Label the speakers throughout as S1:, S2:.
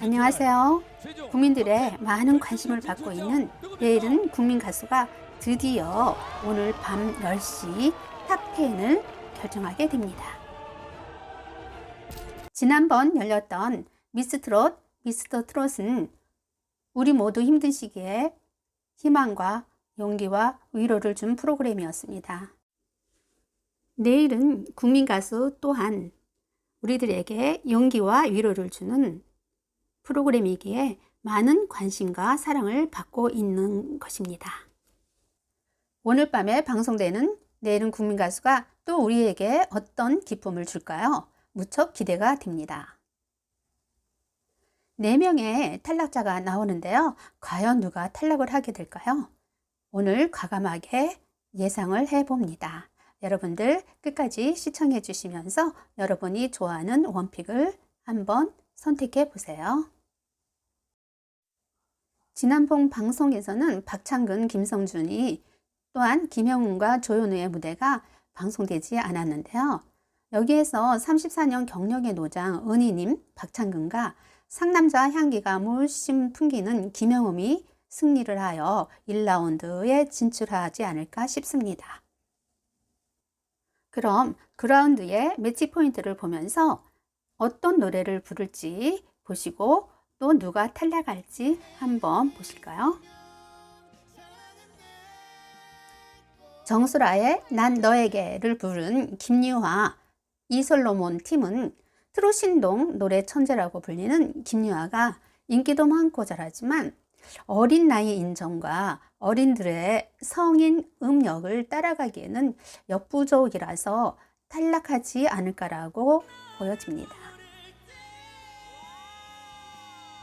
S1: 안녕하세요. 국민들의 많은 관심을 받고 있는 내일은 국민 가수가 드디어 오늘 밤 10시 탑10을 결정하게 됩니다. 지난번 열렸던 미스 트롯, 미스터 트롯은 우리 모두 힘든 시기에 희망과 용기와 위로를 준 프로그램이었습니다. 내일은 국민 가수 또한 우리들에게 용기와 위로를 주는 프로그램이기에 많은 관심과 사랑을 받고 있는 것입니다. 오늘 밤에 방송되는 내일은 국민 가수가 또 우리에게 어떤 기쁨을 줄까요? 무척 기대가 됩니다. 4명의 탈락자가 나오는데요. 과연 누가 탈락을 하게 될까요? 오늘 과감하게 예상을 해봅니다. 여러분들 끝까지 시청해 주시면서 여러분이 좋아하는 원픽을 한번 선택해 보세요. 지난번 방송에서는 박창근, 김성준이 또한 김영훈과 조현우의 무대가 방송되지 않았는데요. 여기에서 34년 경력의 노장 은희님, 박창근과 상남자 향기가 물씬 풍기는 김영음이 승리를 하여 1라운드에 진출하지 않을까 싶습니다. 그럼 그라운드의 매치 포인트를 보면서 어떤 노래를 부를지 보시고 또 누가 탈락할지 한번 보실까요? 정수라의 난 너에게를 부른 김유화, 이솔로몬 팀은 트로신동 노래 천재라고 불리는 김유화가 인기도 많고 잘하지만 어린 나이 인정과 어린들의 성인 음역을 따라가기에는 역부족이라서 탈락하지 않을까라고 보여집니다.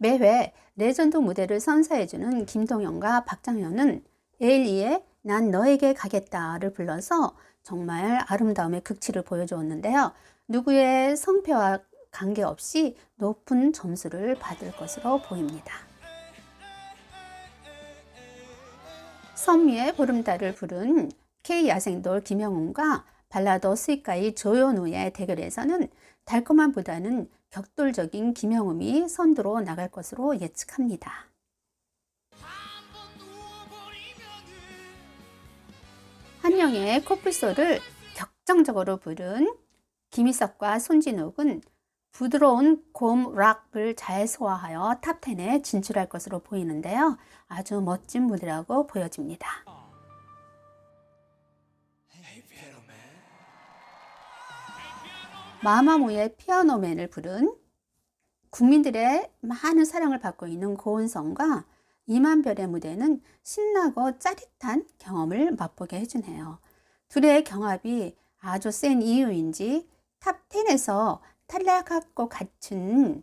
S1: 매회 레전드 무대를 선사해주는 김동현과 박장현은 에일리의 난 너에게 가겠다를 불러서 정말 아름다움의 극치를 보여주었는데요. 누구의 성패와 관계없이 높은 점수를 받을 것으로 보입니다. 선미의 보름달을 부른 K야생돌 김영훈과 발라더 스윗가이 조현우의 대결에서는 달콤함보다는 격돌적인 김영음이 선두로 나갈 것으로 예측합니다. 한영의 코뿔소를 격정적으로 부른 김희석과 손진욱은 부드러운 곰 락을 잘 소화하여 탑10에 진출할 것으로 보이는데요. 아주 멋진 무대라고 보여집니다. 마마무의 피아노맨을 부른 국민들의 많은 사랑을 받고 있는 고은성과 이만별의 무대는 신나고 짜릿한 경험을 맛보게 해주네요. 둘의 경합이 아주 센 이유인지 탑10에서 탈락할 것 같은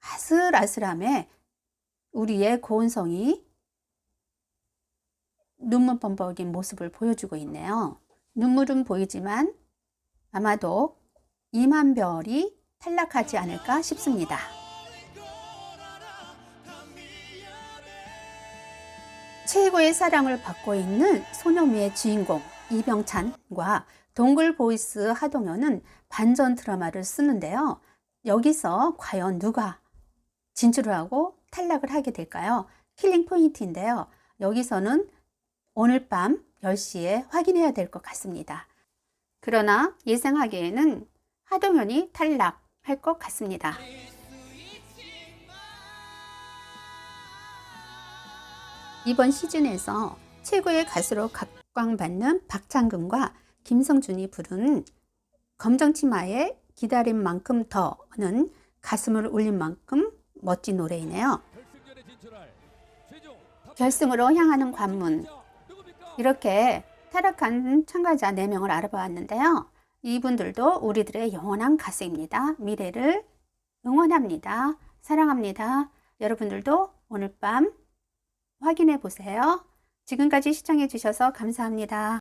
S1: 아슬아슬함에 우리의 고은성이 눈물 범벅인 모습을 보여주고 있네요. 눈물은 보이지만 아마도 이만별이 탈락하지 않을까 싶습니다. 최고의 사랑을 받고 있는 소녀미의 주인공 이병찬과 동글 보이스 하동현은 반전 드라마를 쓰는데요. 여기서 과연 누가 진출을 하고 탈락을 하게 될까요? 킬링 포인트인데요. 여기서는 오늘 밤 10시에 확인해야 될 것 같습니다. 그러나 예상하기에는 하동현이 탈락할 것 같습니다. 이번 시즌에서 최고의 가수로 각광받는 박창근과 김성준이 부른 검정치마의 기다린 만큼 더는 가슴을 울린 만큼 멋진 노래이네요. 결승으로 향하는 관문 이렇게 타락한 참가자 4명을 알아보았는데요. 이분들도 우리들의 영원한 가수입니다. 미래를 응원합니다. 사랑합니다. 여러분들도 오늘 밤 확인해 보세요. 지금까지 시청해 주셔서 감사합니다.